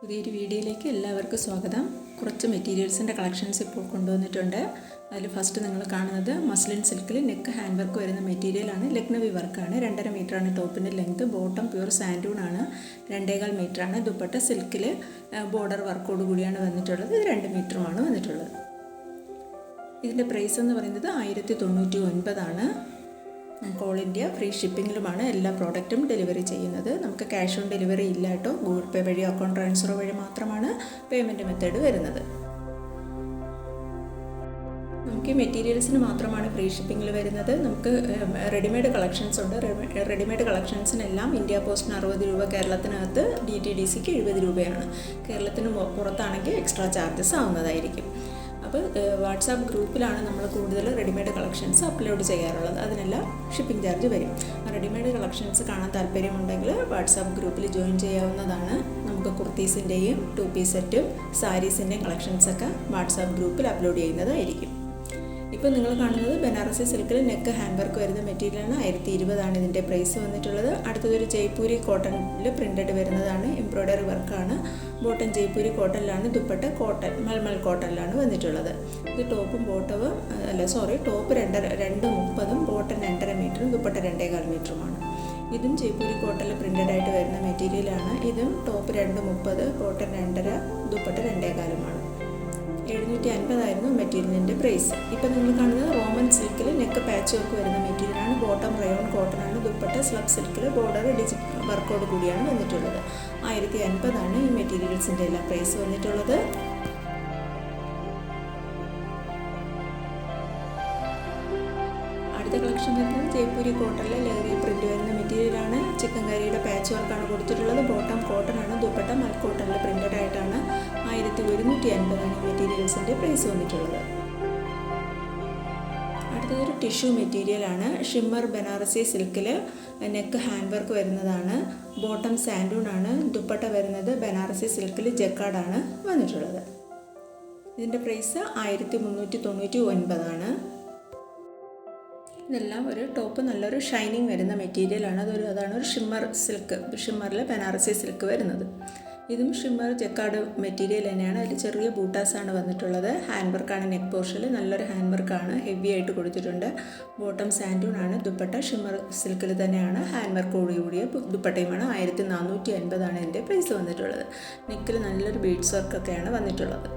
പുതിയൊരു വീഡിയോയിലേക്ക് എല്ലാവർക്കും സ്വാഗതം. കുറച്ച് മെറ്റീരിയൽസിന്റെ കളക്ഷൻസ് ഇപ്പോൾ കൊണ്ടുവന്നിട്ടുണ്ട്. അതിൽ ഫസ്റ്റ് നിങ്ങൾ കാണുന്നത് മസ്ലിൻ സിൽക്കിൽ നെക്ക് ഹാൻഡ് വർക്ക് വരുന്ന മെറ്റീരിയലാണ് ലക്നവി വർക്കാണ് രണ്ടര മീറ്ററാണ് ടോപ്പിന്റെ ലെങ്ത് ബോട്ടം പ്യൂർ സാൻഡൂൺ ആണ്. രണ്ടേകാൽ മീറ്ററാണ് ദുപ്പട്ട സിൽക്കിൽ ബോർഡർ വർക്കോട് കൂടിയാണ് വന്നിട്ടുള്ളത്. ഇത് രണ്ട് മീറ്ററുമാണ് വന്നിട്ടുള്ളത്. ഇതിന്റെ പ്രൈസ് എന്ന് പറയുന്നത് ആയിരത്തി തൊണ്ണൂറ്റി ഒൻപതാണ് ഓൾ ഇന്ത്യ ഫ്രീ ഷിപ്പിങ്ങിലുമാണ് എല്ലാ പ്രോഡക്റ്റും ഡെലിവറി ചെയ്യുന്നത്. നമുക്ക് ക്യാഷ് ഓൺ ഡെലിവറി ഇല്ല കേട്ടോ. ഗൂഗിൾ പേ വഴി അക്കൗണ്ട് ട്രാൻസ്ഫർ വഴി മാത്രമാണ് പേയ്മെന്റ് മെത്തേഡ് വരുന്നത്. നമുക്ക് ഈ മെറ്റീരിയൽസിന് മാത്രമാണ് ഫ്രീ ഷിപ്പിങ്ങിൽ വരുന്നത്. നമുക്ക് റെഡിമെയ്ഡ് കളക്ഷൻസ് ഉണ്ട്. റെഡിമെയ്ഡ് കളക്ഷൻസിനെല്ലാം ഇന്ത്യ പോസ്റ്റിന് അറുപത് രൂപ കേരളത്തിനകത്ത് ഡി ടി ഡി സിക്ക് എഴുപത് രൂപയാണ്. കേരളത്തിന് പുറത്താണെങ്കിൽ എക്സ്ട്രാ ചാർജസ് ആവുന്നതായിരിക്കും. അപ്പോൾ വാട്സാപ്പ് ഗ്രൂപ്പിലാണ് നമ്മൾ കൂടുതൽ റെഡിമെയ്ഡ് കളക്ഷൻസ് അപ്ലോഡ് ചെയ്യാറുള്ളത്. അതിനെല്ലാം ഷിപ്പിംഗ് ചാർജ് വരും. റെഡിമെയ്ഡ് കളക്ഷൻസ് കാണാൻ താല്പര്യമുണ്ടെങ്കിൽ വാട്സാപ്പ് ഗ്രൂപ്പിൽ ജോയിൻ ചെയ്യാവുന്നതാണ്. നമുക്ക് കുർത്തീസിന്റെയും ടു പീസ് സെറ്റും സാരീസിന്റെയും കളക്ഷൻസൊക്കെ വാട്സാപ്പ് ഗ്രൂപ്പിൽ അപ്ലോഡ് ചെയ്യുന്നതായിരിക്കും. ഇപ്പോൾ നിങ്ങൾ കാണുന്നത് ബനാറസി സിൽക്കിൽ നെക്ക് ഹാൻഡ് വർക്ക് വരുന്ന മെറ്റീരിയലാണ്. ആയിരത്തി ഇരുപതാണ് ഇതിന്റെ പ്രൈസ് വന്നിട്ടുള്ളത്. അടുത്തതൊരു ജയ്പൂരി കോട്ടണിൽ പ്രിന്റഡ് വരുന്നതാണ്. എംബ്രോയ്ഡറി വർക്കാണ്. ബോട്ടം ജയ്പൂരി കോട്ടനിലാണ് ദുപ്പട്ട കോട്ടൻ മൽമൽ കോട്ടനിലാണ് വന്നിട്ടുള്ളത്. ഇത് ടോപ്പും ബോട്ടവും അല്ല സോറി ടോപ്പ് രണ്ടര രണ്ട് മുപ്പതും ബോട്ടം രണ്ടര മീറ്ററും ദുപ്പട്ട രണ്ടേകാൽ മീറ്ററുമാണ്. ഇതും ജയ്പൂരി കോട്ടനിൽ പ്രിന്റഡ് ആയിട്ട് വരുന്ന മെറ്റീരിയലാണ് ഇതും ടോപ്പ് രണ്ട് മുപ്പത് കോട്ടൺ രണ്ടര ദുപ്പട്ട രണ്ടേകാലുമാണ്. എഴുന്നൂറ്റി അൻപതായിരുന്നു മെറ്റീരിയലിന്റെ പ്രൈസ് ഇപ്പം നിങ്ങൾ കാണുന്നത് നെക്ക് പാച്ച് വർക്ക് വരുന്ന മെറ്റീരിയലാണ്. ബോട്ടം റയോൺ കോട്ടൺ ആണ് ദുപ്പട്ട സ്ലബ് സിൽക്കിൽ ബോർഡർ ഡിജിറ്റ് വർക്കോട് കൂടിയാണ് വന്നിട്ടുള്ളത്. ആയിരത്തി അൻപതാണ് ഈ മെറ്റീരിയൽസിന്റെ എല്ലാ പ്രൈസ് വന്നിട്ടുള്ളത്. അടുത്ത കളക്ഷൻ വരുന്നത് ജയ്പൂരി കോട്ടണിലെ ലഹരി പ്രിന്റ് വരുന്ന മെറ്റീരിയലാണ്. ചിക്കൻ കറിയുടെ പാച്ച് വർക്കാണ് കൊടുത്തിട്ടുള്ളത്. ബോട്ടം കോട്ടൺ ആണ് ദുപ്പട്ട മൽ കോട്ടണിൽ പ്രിന്റഡ് ആയിട്ടാണ് ആയിരത്തി ഒരുന്നൂറ്റി അൻപതാണ് മെറ്റീരിയൽസിന്റെ പ്രൈസ് വന്നിട്ടുള്ളത്. അടുത്തതൊരു ടിഷ്യൂ മെറ്റീരിയലാണ് ഷിമ്മർ ബനാറസി സിൽക്കിൽ നെക്ക് ഹാൻഡ് വർക്ക് വരുന്നതാണ്. ബോട്ടം സാൻഡൂൺ ആണ്. ദുപ്പട്ട വരുന്നത് ബനാറസി സിൽക്കിൽ ജക്കാർഡാണ് വന്നിട്ടുള്ളത്. ഇതിന്റെ പ്രൈസ് ആയിരത്തി മുന്നൂറ്റി തൊണ്ണൂറ്റി ഒൻപതാണ് ഇതെല്ലാം ഒരു ടോപ്പ് നല്ലൊരു ഷൈനിങ് വരുന്ന മെറ്റീരിയലാണ് അതൊരു അതാണ് ഒരു ഷിമ്മർ സിൽക്ക് ഷിമ്മറിൽ ബനാറസി സിൽക്ക് വരുന്നത്. ഇതും ഷിമ്മർ ജക്കാർഡ് മെറ്റീരിയൽ തന്നെയാണ്. അതിൽ ചെറിയ ബൂട്ടാസാണ് വന്നിട്ടുള്ളത്. ഹാൻഡ് വർക്കാണ് നെക്ക് പോർഷനിൽ നല്ലൊരു ഹാൻഡ് വർക്കാണ്. ഹെവി ആയിട്ട് കൊടുത്തിട്ടുണ്ട്. ബോട്ടം സാൻഡൂൺ ആണ് ദുപ്പട്ട ഷിമ്മർ സിൽക്കിൽ തന്നെയാണ്. ഹാൻഡ് വർക്കോട് കൂടിയ ദുപ്പട്ടയുമാണ്. ആയിരത്തി നാനൂറ്റി അൻപതാണ് എന്റെ പ്രൈസ് വന്നിട്ടുള്ളത്. നെക്കിൽ നല്ലൊരു ബീഡ്സ് വർക്കൊക്കെയാണ് വന്നിട്ടുള്ളത്.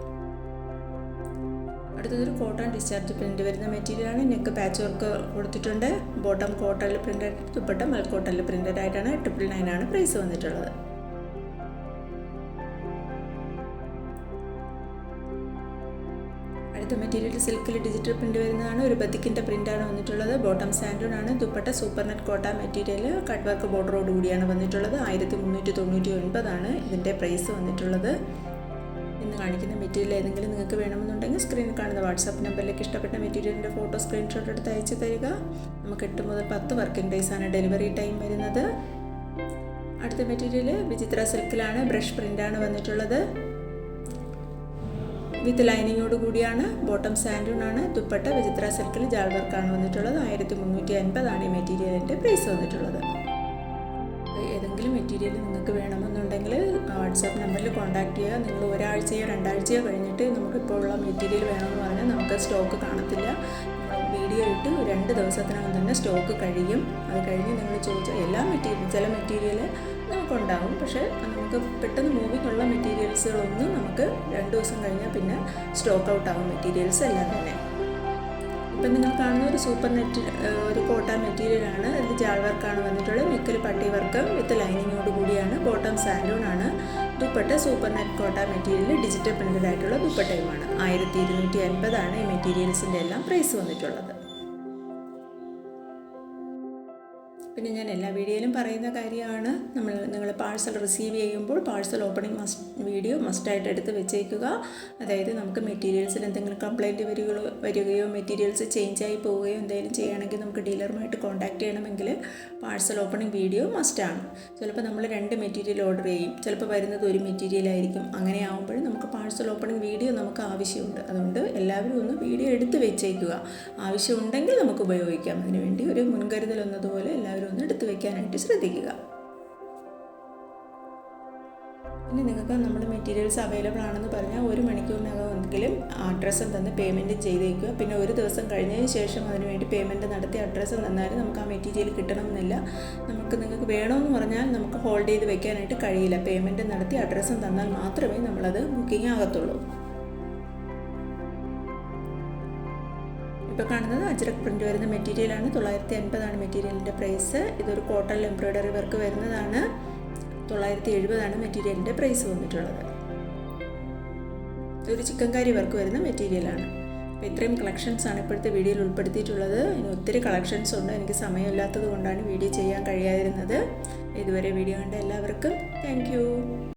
അടുത്തതൊരു കോട്ടൺ ഡിസ്ചാർജ് പ്രിന്റ് വരുന്ന മെറ്റീരിയലാണ്. നെക്ക് പാച്ച് വർക്ക് കൊടുത്തിട്ടുണ്ട്. ബോട്ടം കോട്ടണിൽ പ്രിന്റഡ് ദുപ്പട്ട മൽ കോട്ടണിൽ പ്രിന്റഡ് ആയിട്ടാണ്. ട്രിപ്പിൾ നയൻ ആണ് പ്രൈസ് വന്നിട്ടുള്ളത്. അടുത്ത മെറ്റീരിയൽ സിൽക്കിൽ ഡിജിറ്റൽ പ്രിന്റ് വരുന്നതാണ്. ഒരു ബത്തിക്കിന്റെ പ്രിന്റാണ് വന്നിട്ടുള്ളത്. ബോട്ടം സാൻഡോൺ ആണ്. ദുപ്പട്ട സൂപ്പർ നെറ്റ് കോട്ട മെറ്റീരിയൽ കട്ട് വർക്ക് ബോർഡറോട് കൂടിയാണ് വന്നിട്ടുള്ളത്. ആയിരത്തി മുന്നൂറ്റി തൊണ്ണൂറ്റി ഒൻപതാണ് ഇതിന്റെ പ്രൈസ് വന്നിട്ടുള്ളത്. ഇന്ന് കാണിക്കുന്ന മെറ്റീരിയൽ ഏതെങ്കിലും നിങ്ങൾക്ക് വേണമെന്നുണ്ടെങ്കിൽ സ്ക്രീനിൽ കാണുന്ന വാട്സാപ്പ് നമ്പറിലേക്ക് ഇഷ്ടപ്പെട്ട മെറ്റീരിയലിന്റെ ഫോട്ടോ സ്ക്രീൻഷോട്ട് എടുത്ത് അയച്ചു തരിക. നമുക്ക് എട്ട് മുതൽ പത്ത് വർക്കിംഗ് ഡേയ്സാണ് ഡെലിവറി ടൈം വരുന്നത്. അടുത്ത മെറ്റീരിയൽ വിചിത്ര സിൽക്കിലാണ് ബ്രഷ് പ്രിന്റാണ് വന്നിട്ടുള്ളത്. വിത്ത് ലൈനിങ്ങോട് കൂടിയാണ് ബോട്ടം സാൻഡൂൺ ആണ് ദുപ്പട്ട വിചിത്ര സിൽക്കിൽ ജാൾ വർക്കാണ് വന്നിട്ടുള്ളത് ആയിരത്തി മുന്നൂറ്റി അൻപതാണ് ഈ മെറ്റീരിയലിന്റെ പ്രൈസ് വന്നിട്ടുള്ളത്. ഏതെങ്കിലും മെറ്റീരിയൽ നിങ്ങൾക്ക് വേണമെന്നുണ്ടെങ്കിൽ വാട്സാപ്പ് നമ്പറിൽ കോൺടാക്ട് ചെയ്യുക. നിങ്ങൾ ഒരാഴ്ചയോ രണ്ടാഴ്ചയോ കഴിഞ്ഞിട്ട് നമുക്കിപ്പോൾ ഉള്ള മെറ്റീരിയൽ വേണമെന്ന് പറഞ്ഞാൽ നമുക്ക് സ്റ്റോക്ക് കാണത്തില്ല. വീഡിയോ ഇട്ട് രണ്ട് ദിവസത്തിനകം തന്നെ സ്റ്റോക്ക് കഴിയും. അത് കഴിഞ്ഞ് നിങ്ങൾ ചോദിച്ചാൽ എല്ലാ മെറ്റീരിയൽ ചില മെറ്റീരിയൽ നമുക്കുണ്ടാകും പക്ഷേ നമുക്ക് പെട്ടെന്ന് മൂവിങ് ഉള്ള മെറ്റീരിയൽസുകളൊന്നും നമുക്ക് രണ്ട് ദിവസം കഴിഞ്ഞാൽ പിന്നെ സ്റ്റോക്ക് ഔട്ട് ആകും മെറ്റീരിയൽസ് എല്ലാം തന്നെ. ഇപ്പം നിങ്ങൾ കാണുന്ന ഒരു സൂപ്പർ നെറ്റ് ഒരു കോട്ടൺ മെറ്റീരിയലാണ് ഇത് ജാൾ വർക്കാണ് വന്നിട്ടുള്ളത്. മിക്കൽ പട്ടി വർക്ക് വിത്ത് ലൈനിങ്ങോട് കൂടിയാണ്. ബോട്ടം സാൻഡൂൺ ആണ്. Dupatta super net cotton material digital പ്രിന്റഡായിട്ടുള്ള ദുപ്പട്ടയുമാണ്. ആയിരത്തി ഇരുന്നൂറ്റി അൻപതാണ് ഈ മെറ്റീരിയൽസിന്റെ എല്ലാം പ്രൈസ് വന്നിട്ടുള്ളത്. പിന്നെ ഞാൻ എല്ലാ വീഡിയോയിലും പറയുന്ന കാര്യമാണ്. നമ്മൾ നിങ്ങൾ പാഴ്സൽ റിസീവ് ചെയ്യുമ്പോൾ പാഴ്സൽ ഓപ്പണിംഗ് മസ്റ്റ് വീഡിയോ മസ്റ്റായിട്ട് എടുത്ത് വെച്ചേക്കുക. അതായത് നമുക്ക് മെറ്റീരിയൽസിൽ എന്തെങ്കിലും കംപ്ലയിന്റ് വരികയോ വരികയോ മെറ്റീരിയൽസ് ആയി പോവുകയോ എന്തെങ്കിലും ചെയ്യുകയാണെങ്കിൽ നമുക്ക് ഡീലറുമായിട്ട് കോൺടാക്റ്റ് ചെയ്യണമെങ്കിൽ പാഴ്സൽ ഓപ്പണിംഗ് വീഡിയോ മസ്റ്റാണ് ചിലപ്പോൾ നമ്മൾ രണ്ട് മെറ്റീരിയൽ ഓർഡർ ചെയ്യും. ചിലപ്പോൾ വരുന്നത് ഒരു മെറ്റീരിയൽ ആയിരിക്കും. അങ്ങനെ ആകുമ്പോൾ നമുക്ക് പാഴ്സൽ ഓപ്പണിംഗ് വീഡിയോ നമുക്ക് ആവശ്യമുണ്ട്. അതുകൊണ്ട് എല്ലാവരും ഒന്ന് വീഡിയോ എടുത്ത് വെച്ചേക്കുക. ആവശ്യമുണ്ടെങ്കിൽ നമുക്ക് ഉപയോഗിക്കാം. അതിനുവേണ്ടി ഒരു മുൻകരുതൽ എന്നതുപോലെ എല്ലാവരും ഒന്ന് എടുത്തു വെക്കാനായിട്ട് ശ്രദ്ധിക്കുക. ഇനി നിങ്ങൾക്ക് നമ്മുടെ മെറ്റീരിയൽസ് അവൈലബിൾ ആണെന്ന് പറഞ്ഞാൽ ഒരു മണിക്കൂറിനകമെങ്കിലും അഡ്രസ്സും തന്ന് പേയ്മെന്റ് ചെയ്തേക്കുക. പിന്നെ ഒരു ദിവസം കഴിഞ്ഞതിന് ശേഷം അതിനുവേണ്ടി പേയ്മെന്റ് നടത്തി അഡ്രസ്സ് തന്നാലും നമുക്ക് ആ മെറ്റീരിയൽ കിട്ടണമെന്നില്ല. നമുക്ക് നിങ്ങൾക്ക് വേണമെന്ന് പറഞ്ഞാൽ നമുക്ക് ഹോൾഡ് ചെയ്ത് വെക്കാനായിട്ട് കഴിയില്ല. പേയ്മെന്റ് നടത്തി അഡ്രസ്സും തന്നാൽ മാത്രമേ നമ്മളത് ബുക്കിംഗ് ആകത്തുള്ളൂ. ഇപ്പോൾ കാണുന്നത് അജ്രക് പ്രിന്റ് വരുന്ന മെറ്റീരിയലാണ് തൊള്ളായിരത്തി അൻപതാണ് മെറ്റീരിയലിന്റെ പ്രൈസ് ഇതൊരു കോട്ടൺ എംബ്രോയ്ഡറി വർക്ക് വരുന്നതാണ്. തൊള്ളായിരത്തി എഴുപതാണ് മെറ്റീരിയലിന്റെ പ്രൈസ് വന്നിട്ടുള്ളത്. ഇതൊരു ചിക്കൻകാരി വർക്ക് വരുന്ന മെറ്റീരിയലാണ് അപ്പോൾ ഇത്രയും കളക്ഷൻസ് ആണ് ഇപ്പോഴത്തെ വീഡിയോയിൽ ഉൾപ്പെടുത്തിയിട്ടുള്ളത്. ഇനി ഒത്തിരി കളക്ഷൻസ് ഉണ്ട്. എനിക്ക് സമയമില്ലാത്തത് കൊണ്ടാണ് വീഡിയോ ചെയ്യാൻ കഴിയാതിരുന്നത്. ഇതുവരെ വീഡിയോ കണ്ട എല്ലാവർക്കും താങ്ക്